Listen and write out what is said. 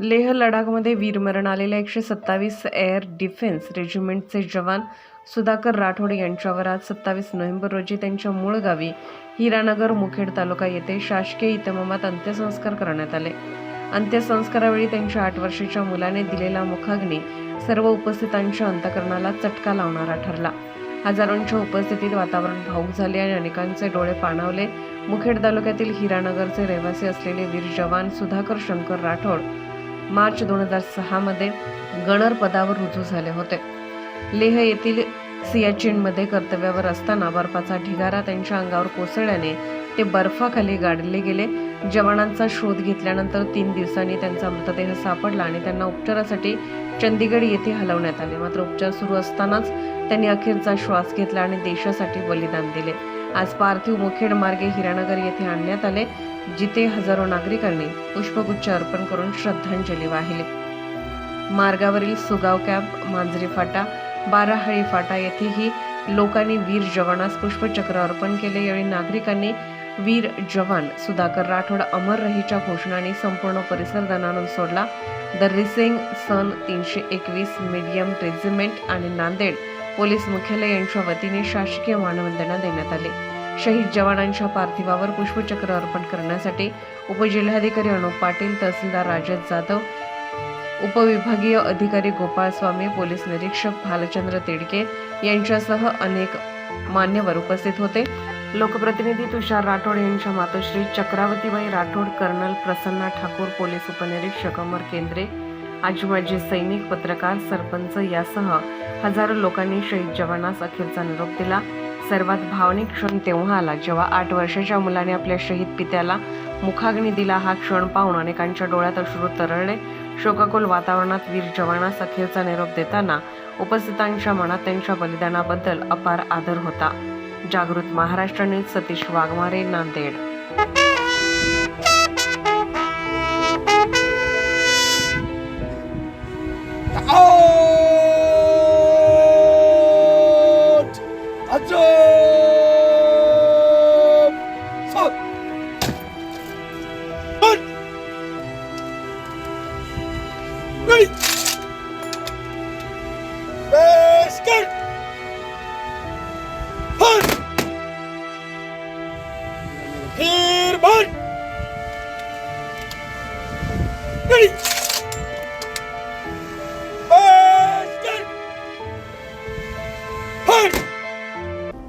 लेह लडाखमध्ये वीरमरण आलेल्या एकशे सत्तावीस एअर डिफेन्स रेजिमेंटचे जवान सुधाकर राठोड यांच्यावर आज सत्तावीस नोव्हेंबर रोजी त्यांच्या मूळ गावी हिरानगर मुखेड तालुका येथे शासकीय इतमामात अंत्यसंस्कार करण्यात आले. अंत्यसंस्कारावेळी त्यांच्या आठ वर्षाच्या मुलाने दिलेला मुखाग्नी सर्व उपस्थितांच्या अंतकरणाला चटका लावणारा ठरला. हजारोंच्या उपस्थितीत वातावरण भाऊक झाले आणि अनेकांचे डोळे पाणावले. मुखेड तालुक्यातील हिरानगरचे रहिवासी असलेले वीर जवान सुधाकर शंकर राठोड मार्च दोन हजार सहामध्ये गणर पदावर रुजू झाले होते. लेह येथील सियाचीनमध्ये कर्तव्यावर असताना बर्फाचा ढिगारा त्यांच्या अंगावर कोसळल्याने ते बर्फाखाली गाडले गेले. जवानांचा शोध घेतल्यानंतर तीन दिवसांनी त्यांचा मृतदेह सापडला आणि त्यांना उपचारासाठी चंदीगड येथे हलवण्यात आले. मात्र उपचार सुरू असतानाच त्यांनी अखेरचा श्वास घेतला आणि देशासाठी बलिदान दिले. आज पार्थिव मुखेड मार्गे हिरानगर येथे आणण्यात आले. जिथे हजारो नागरिकांनी पुष्पगुच्छ अर्पण करून श्रद्धांजली वाहिली. मार्गावरील सुगाव कॅम्प मांजरी फाटा बाराहळी फाटा येथेही लोकांनी वीर जवानास पुष्पचक्र अर्पण केले. यावेळी नागरिकांनी वीर जवान सुधाकर राठोड अमर रहीच्या घोषणाने संपूर्ण परिसर दणानून सोडला. द रिसिंग सन तीनशे एकवीस मीडियम रेजिमेंट आणि नांदेड पोलीस मुख्यालय यांच्या वतीने शासकीय मानवंदना देण्यात आली. शहीद जवानांच्या पार्थिवावर पुष्पचक्र अर्पण करण्यासाठी उपजिल्हाधिकारी अनुप पाटील तहसीलदार राजेश जाधव उपविभागीय अधिकारी गोपाळ स्वामी पोलीस निरीक्षक भालचंद्र तिडके यांच्यासह अनेक मान्यवर उपस्थित होते. लोकप्रतिनिधी तुषार राठोड यांच्या मातोश्री चक्रावतीबाई राठोड कर्नल प्रसन्ना ठाकूर पोलीस उपनिरीक्षक अमर केंद्रे आजी माजी सैनिक पत्रकार सरपंच यासह हजारो लोकांनी शहीद जवानास अखेरचा निरोप दिला. सर्वात भावनिक क्षण तेव्हा आला जेव्हा आठ वर्षाच्या मुलाने आपल्या शहीद पित्याला मुखाग्नी दिला. हा क्षण पाहून अनेकांच्या डोळ्यात अश्रू तरळले. शोकाकुल वातावरणात वीर जवानास अखेरचा निरोप देताना उपस्थितांच्या मनात त्यांच्या बलिदानाबद्दल अपार आदर होता. जागृत महाराष्ट्र न्यूज सतीश वाघमारे नांदेड. 한점 선! 선! 네. 으이! 베스컬! 선! 힐번! 으이! 네.